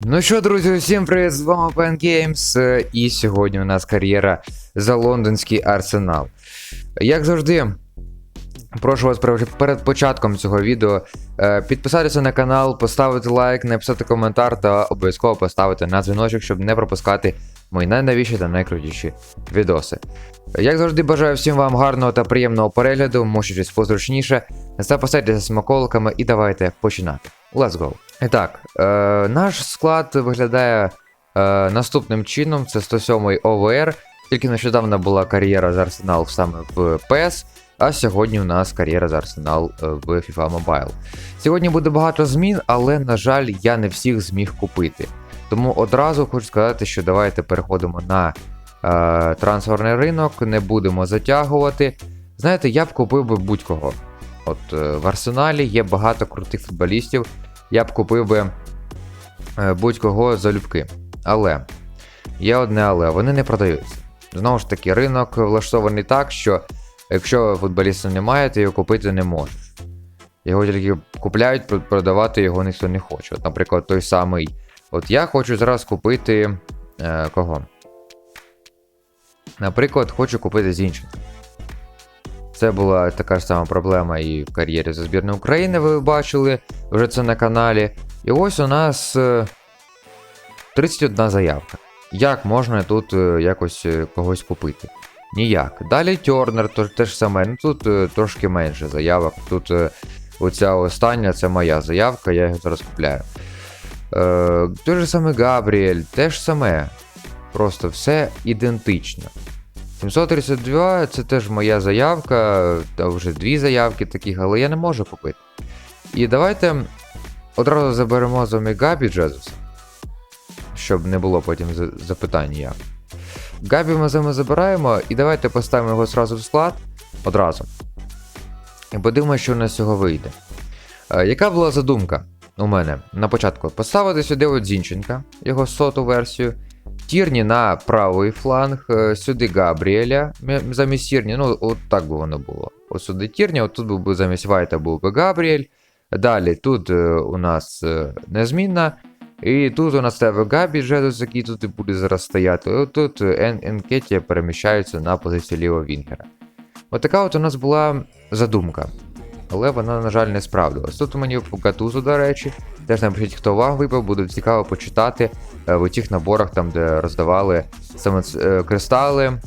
Ну що, друзі, усім привіт, з вами Pen Games, е, і сьогодні у нас кар'єра за лондонський арсенал. Як завжди, прошу вас перед- початком цього відео е, підписатися на канал, поставити лайк, написати коментар та обов'язково поставити на дзвіночок, щоб не пропускати мої найновіші та найкрутіші відоси. Як завжди, бажаю всім вам гарного та приємного перегляду, мучитись позручніше, запасайтеся смаколиками і давайте починати. Let's go! І так, е, наш склад виглядає е, наступним чином: це 107-й ОВР. Тільки нещодавно була кар'єра з Арсенал саме в PES, а сьогодні у нас кар'єра з Арсенал е, в FIFA Mobile. Сьогодні буде багато змін, але, на жаль, я не всіх зміг купити. Тому одразу хочу сказати, що давайте переходимо на е, трансферний ринок, не будемо затягувати. Знаєте, я б купив би будь-кого. От е, в Арсеналі є багато крутих футболістів. Я б купив би е, будь-кого залюбки. Але є одне але, вони не продаються. Знову ж таки, ринок влаштований так, що якщо футболіста немає, ти його купити не можеш. Його тільки купляють, продавати його ніхто не хоче. От, наприклад, той самий. От я хочу зараз купити. Е, кого? Наприклад, хочу купити Зінченка. Це була така ж сама проблема і в кар'єрі за збірну України, ви бачили вже це на каналі. І ось у нас е, 31 заявка. Як можна тут е, якось е, когось купити? Ніяк. Далі Тернер, то те ж саме. Ну тут е, трошки менше заявок. Тут е, оця остання це моя заявка, я його зараз купляю. Е, той же саме Габріель, те ж саме. Просто все ідентично. 732 це теж моя заявка, та вже дві заявки таких, але я не можу купити. І давайте одразу заберемо з Габі Джезуса, щоб не було потім за- запитань ніяк. Габі ми з забираємо, і давайте поставимо його зразу в склад одразу. І подивимося, що у нас з цього вийде. Е, яка була задумка у мене на початку? Поставити сюди от Зінченка, його соту версію. Тірні на правий фланг, е, сюди Габріеля мі- замість Тірні. Ну, от так би воно було. От сюди Тірні, от тут був би замість Вайта був би Габріель. Далі тут у нас незмінна. І тут у нас тебе Габі Джедус, який тут і буде зараз стояти. От тут Ен Енкетія переміщаються на позицію лівого Вінгера. От така от у нас була задумка. Але вона, на жаль, не справдилась. Тут мені по Гатузу, до речі. Теж напишіть, хто вам випав, буде цікаво почитати е, в тих наборах, там, де роздавали саме е, кристали,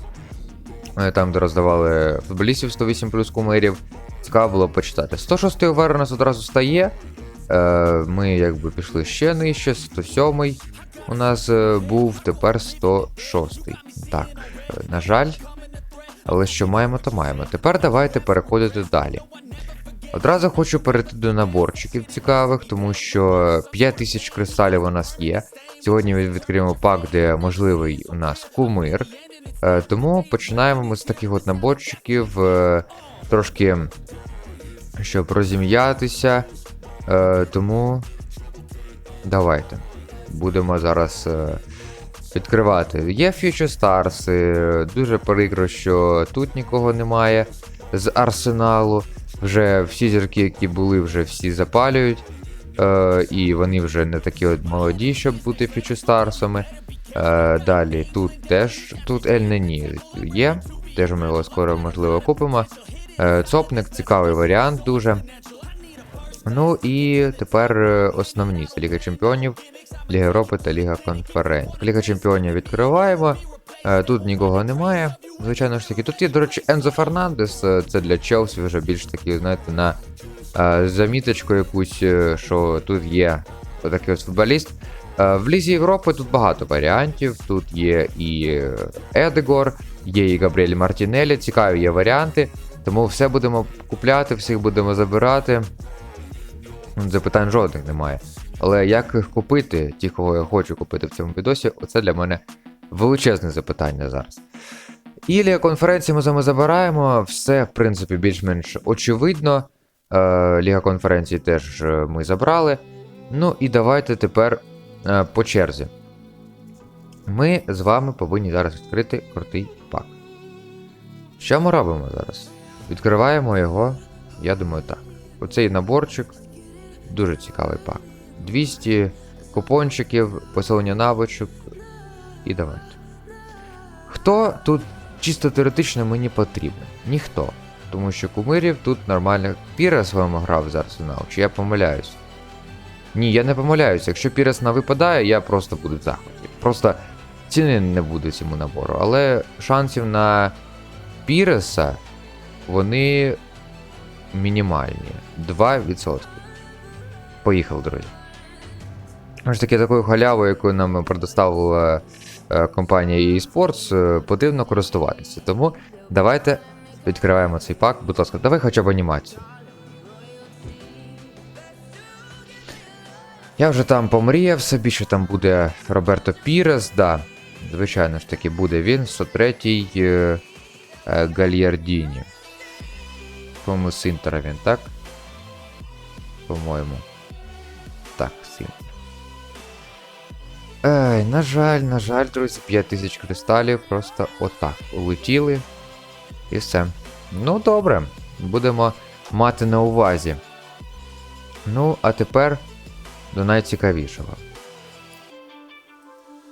е, там, де роздавали футболістів 108 плюс кумирів. Цікаво було почитати. 106 овер у нас одразу стає. Ми якби пішли ще нижче, 107 у нас був, тепер 106. Так, на жаль. Але що маємо, то маємо. Тепер давайте переходити далі. Одразу хочу перейти до наборчиків цікавих, тому що 5000 кристалів у нас є. Сьогодні ми відкриємо пак, де можливий у нас кумир. Е, Тому починаємо ми з таких от наборчиків, е, трошки щоб розім'ятися. Е, Тому давайте. Будемо зараз відкривати. Є Future Stars, дуже прикро, що тут нікого немає з арсеналу. Вже всі зірки, які були, вже всі запалюють. Е, і вони вже не такі от молоді, щоб бути фічустарсами. Е, далі тут теж тут Ель Нені є. Теж ми його скоро можливо купимо. Е, цопник цікавий варіант дуже. Ну і тепер е, основні це Ліга Чемпіонів, Ліга Європи та Ліга Конференцій. Ліга Чемпіонів відкриваємо. Е, Тут нікого немає. Звичайно ж таки. Тут є, до речі, Ензо Фернандес. е, Це для Челсі вже більш таки, знаєте, на е, заміточку якусь, що тут є такий ось футболіст. В Лізі Європи тут багато варіантів. Тут є і Едегор, є і Габріель Мартінелі. Цікаві є варіанти. Тому все будемо купляти, всіх будемо забирати. Запитань жодних немає. Але як їх купити, ті, кого я хочу купити в цьому відосі, оце для мене величезне запитання зараз. І Ліга конференції ми з вами забираємо. Все, в принципі, більш-менш очевидно. Е, Ліга конференції теж е, ми забрали. Ну і давайте тепер е, по черзі. Ми з вами повинні зараз відкрити крутий пак. Що ми робимо зараз? Відкриваємо його, я думаю, так. Оцей наборчик. Дуже цікавий пак. 200 купончиків, посилення навичок. І давайте. Хто тут чисто теоретично мені потрібен? Ніхто. Тому що кумирів тут нормально. Пірес вам грав з Арсенал, чи я помиляюсь? Ні, я не помиляюсь. Якщо Пірес не випадає, я просто буду в захваті. Просто ціни не буде цьому набору. Але шансів на Піреса вони мінімальні. 2%. Поїхали, друзі. Ось таки такою халявою, яку нам предоставила е, компанія eSports, е, потрібно користуватися. Тому давайте відкриваємо цей пак. Будь ласка, давай хоча б анімацію. Я вже там помріяв собі, що там буде Роберто Пірес, да. Звичайно ж таки, буде він, 103-й е, е, Гальярдіні. По-моєму, з Інтера він, так? По-моєму. Ей, на жаль, на жаль, друзі, 5000 кристалів просто отак улетіли. І все. Ну, добре, будемо мати на увазі. Ну, а тепер до найцікавішого.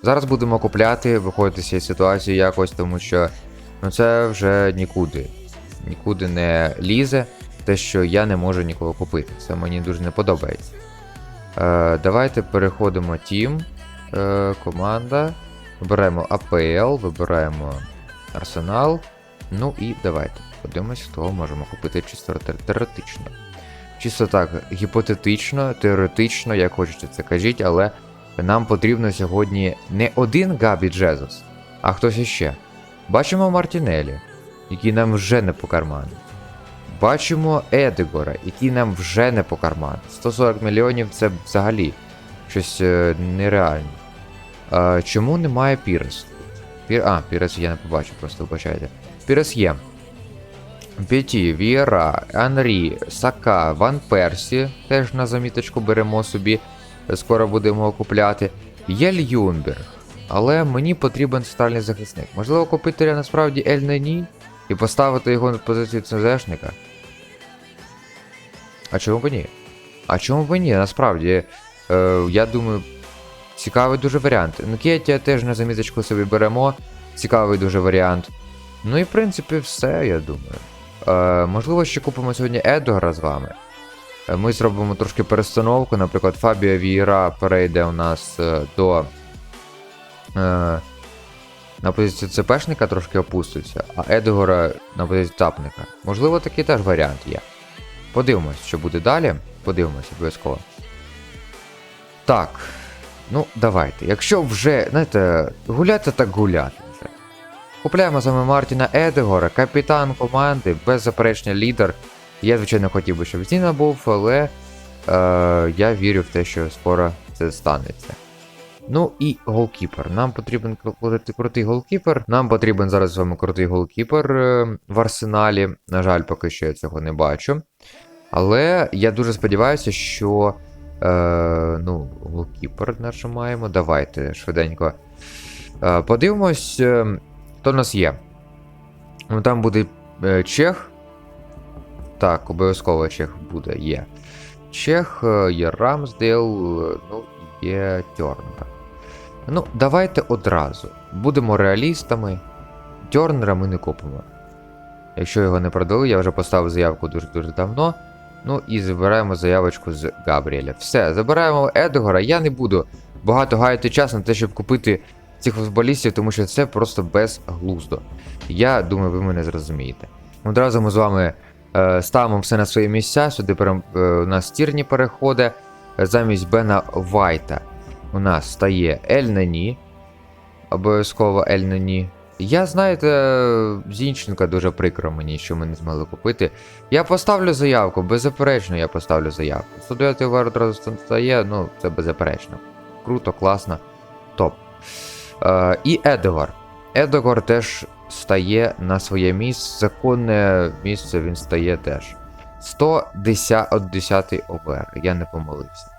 Зараз будемо купляти, виходити з цієї ситуації якось, тому що ну, це вже нікуди. Нікуди не лізе, те, що я не можу нікого купити. Це мені дуже не подобається. Е, давайте переходимо Team, е, команда. Вибираємо APL, вибираємо Арсенал. Ну і давайте подивимось, хто можемо купити чисто теоретично. Чисто так, гіпотетично, теоретично, як хочете це кажіть, але нам потрібно сьогодні не один Габі Джезус, а хтось іще. Бачимо Мартінелі, який нам вже не по карману. Бачимо Едегора, який нам вже не по карману. 140 мільйонів це взагалі щось е, нереальне. А, чому немає Пірес? Пір... А, Пірес я не побачив, просто вибачайте. Пірес є. П'яті, Віера, Анрі, Сака, Ван Персі, теж на заміточку беремо собі, скоро будемо купляти. Є Льюнберг, але мені потрібен центральний захисник. Можливо, купити насправді Ель Нені і поставити його на позицію ЦЗшника. А чому б ні? А чому б ні? Насправді, е, я думаю, цікавий дуже варіант. Нкетія теж на заміточку собі беремо. Цікавий дуже варіант. Ну і в принципі все, я думаю. Е, можливо, ще купимо сьогодні Едгара з вами. Е, Ми зробимо трошки перестановку. Наприклад, Фабіо Вієра перейде у нас е, до. Е, на позицію ЦПшника трошки опуститься, а Едгора на позицію тапника. Можливо, такий теж варіант є. Подивимось, що буде далі. Подивимось обов'язково. Так. Ну, давайте. Якщо вже, знаєте, гуляти, так гуляти вже. Купляємо саме Мартіна Едегора, капітан команди, беззаперечний лідер. Я, звичайно, хотів би, щоб Зіна був, але е, я вірю в те, що скоро це станеться. Ну і голкіпер. Нам потрібен крутий голкіпер. Нам потрібен зараз з вами крутий голкіпер е, в арсеналі. На жаль, поки що я цього не бачу. Але я дуже сподіваюся, що. Е, ну, голкіпер нажимаємо. Давайте швиденько. Е, подивимось, е, хто в нас є. Ну, Там буде е, Чех. Так, обов'язково Чех буде, є. Чех, е, є Рамсдейл, е, ну, є Тьорнер. Ну, давайте одразу. Будемо реалістами. Тьорнера ми не купимо. Якщо його не продали, я вже поставив заявку дуже-дуже давно. Ну і забираємо заявочку з Габріеля. Все, забираємо Едгора. Я не буду багато гаяти час на те, щоб купити цих футболістів, тому що це просто безглуздо. Я думаю, ви мене зрозумієте. Одразу ми з вами е, ставимо все на свої місця. Сюди пере, е, у нас тірні переходи. Замість Бена Вайта у нас стає Ель Нені. Обов'язково Ель. Я, знаєте, Зінченка дуже прикро мені, що ми не змогли купити. Я поставлю заявку, беззаперечно я поставлю заявку. 109 вар одразу стає, ну, це беззаперечно. Круто, класно, топ. Е, і Едгар. Едгар теж стає на своє місце. Законне місце він стає теж. 110 ОВР, я не помилився.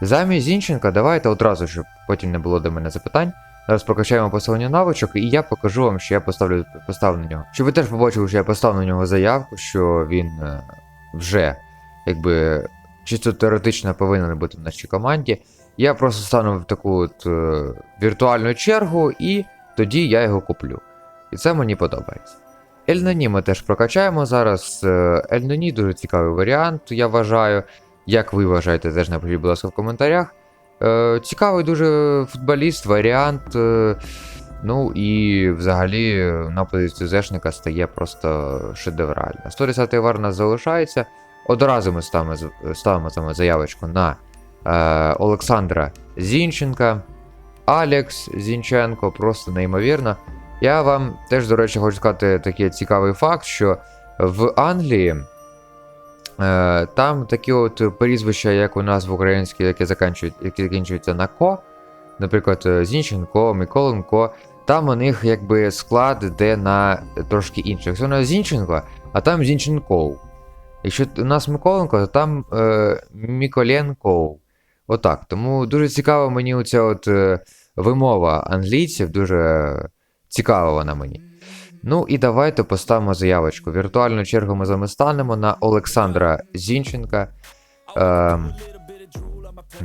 Замість Зінченка, давайте одразу, щоб потім не було до мене запитань. Зараз прокачаємо посилення навичок, і я покажу вам, що я поставлю поставив на нього. Щоб ви теж побачили, що я поставив на нього заявку, що він е, вже якби чисто теоретично повинен бути в нашій команді. Я просто стану в таку от, е, віртуальну чергу, і тоді я його куплю. І це мені подобається. Ельноні ми теж прокачаємо зараз. Е, Ельноні дуже цікавий варіант, я вважаю. Як ви вважаєте, теж напишіть, будь ласка, в коментарях. Е, цікавий дуже футболіст, варіант. Е, ну і взагалі на позицію Зешника стає просто шедеврально. 110 вар у нас залишається. Одразу ми ставимо, ставимо заявочку на е, Олександра Зінченка. Алекс Зінченко, просто неймовірно. Я вам теж, до речі, хочу сказати такий цікавий факт, що в Англії там такі от прізвища, як у нас в українській, які закінчують, які закінчуються на ко, наприклад, е, Зінченко, Миколенко, там у них якби склад йде на трошки інших. Це у нас Зінченко, а там Зінченков. Якщо у нас Миколенко, то там е, Міколенков. Отак. Тому дуже цікаво мені оця от е, вимова англійців, дуже цікава вона мені. Ну і давайте поставимо заявочку. Віртуальну чергу ми з вами станемо на Олександра Зінченка. Ем,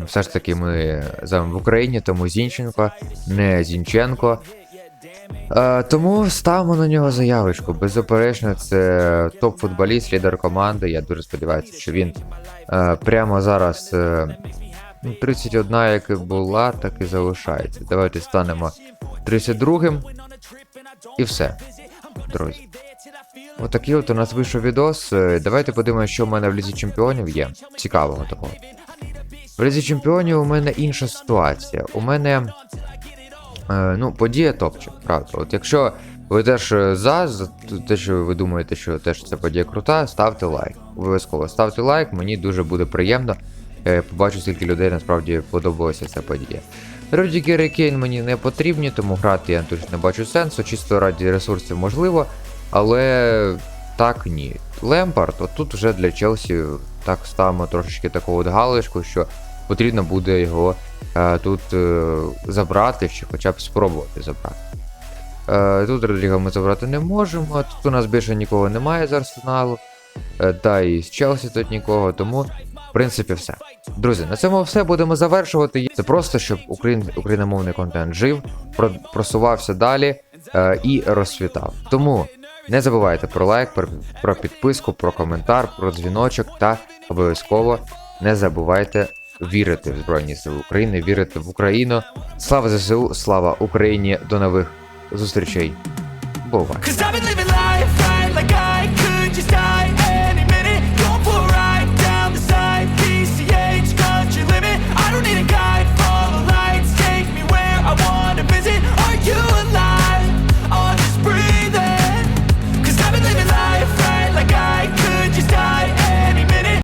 все ж таки, ми в Україні, тому Зінченко, не Зінченко. Е, тому ставимо на нього заявочку. Беззаперечно, це топ-футболіст, лідер команди. Я дуже сподіваюся, що він е, прямо зараз е, ну, 31, як і була, так і залишається. Давайте станемо 32-м. І все, друзі. Отакий от у нас вийшов відос. Е, Давайте подивимося, що в мене в лізі чемпіонів є. Цікавого такого. В лізі чемпіонів у мене інша ситуація. У мене. Е, ну, подія топчик, правда. От якщо ви теж е, за, за те, що ви думаєте, що теж ця подія крута, ставте лайк. Обов'язково ставте лайк, мені дуже буде приємно. Побачу, скільки людей насправді подобалася ця подія. Рюдігер і Кейн мені не потрібні, тому грати я тут не бачу сенсу, чисто раді ресурсів можливо, але так ні. Лемпард, от тут вже для Челсі так ставимо трошечки таку от галочку, що потрібно буде його е, тут е, забрати, чи хоча б спробувати забрати. Е, тут Родріга ми забрати не можемо, тут у нас більше нікого немає з арсеналу. Е, та і з Челсі тут нікого, тому принципі все. Друзі, на цьому все будемо завершувати. Це просто щоб україн, україномовний контент жив, про, просувався далі е, і розцвітав. Тому не забувайте про лайк, про, про підписку, про коментар, про дзвіночок та обов'язково не забувайте вірити в Збройні Сили України, вірити в Україну. Слава ЗСУ, слава Україні! До нових зустрічей. Бувай!